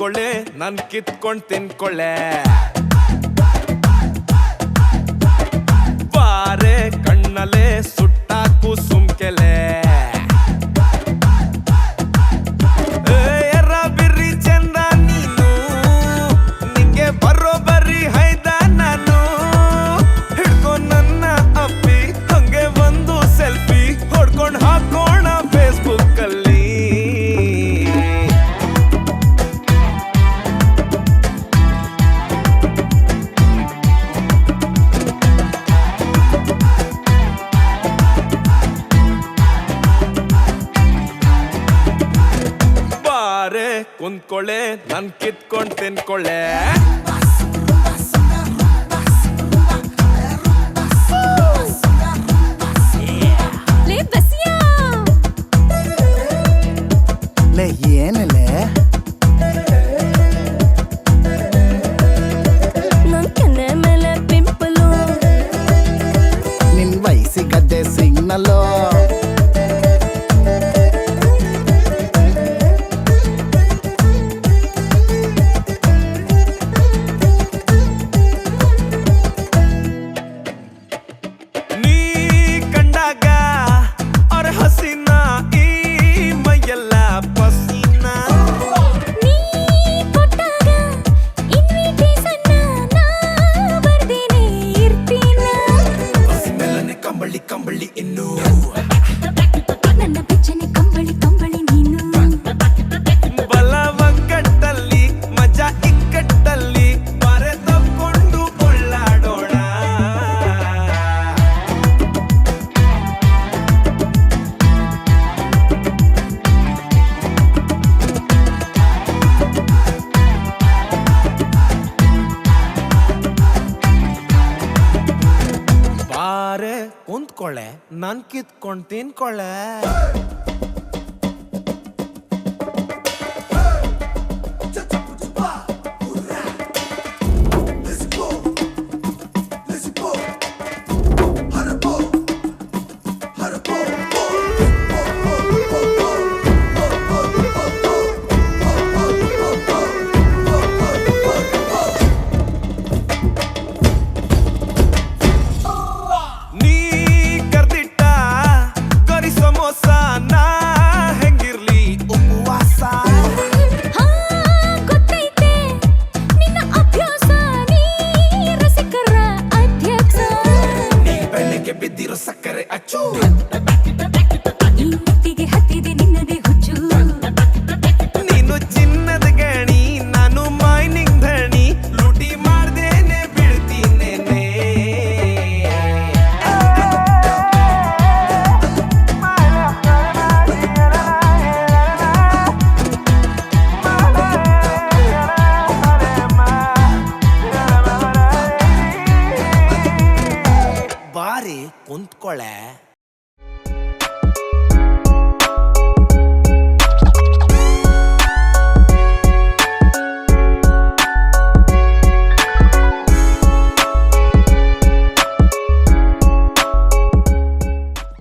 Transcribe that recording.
ಕೊಳ್ಳೆ ನಾನು ಕಿತ್ಕೊಂಡು ತಿನ್ಕೊಳ್ಳೆ ಕುಂದ್ಕೊಳ್ಳೆ ನನ್ ಕಿತ್ಕೊಂಡ್ ತಿನ್ಕೊಳ್ಳೆ. ಲೇ ಬಾರೆ ಕುಂತ್ಕೊಳ್ಳೆ ನನ್ ಕಿತ್ಕೊಂಡ್ ತಿನ್ಕೊಳ್ಳೆ. say achoo. ಕುಂತ್ಕೊಳ್ಳೆ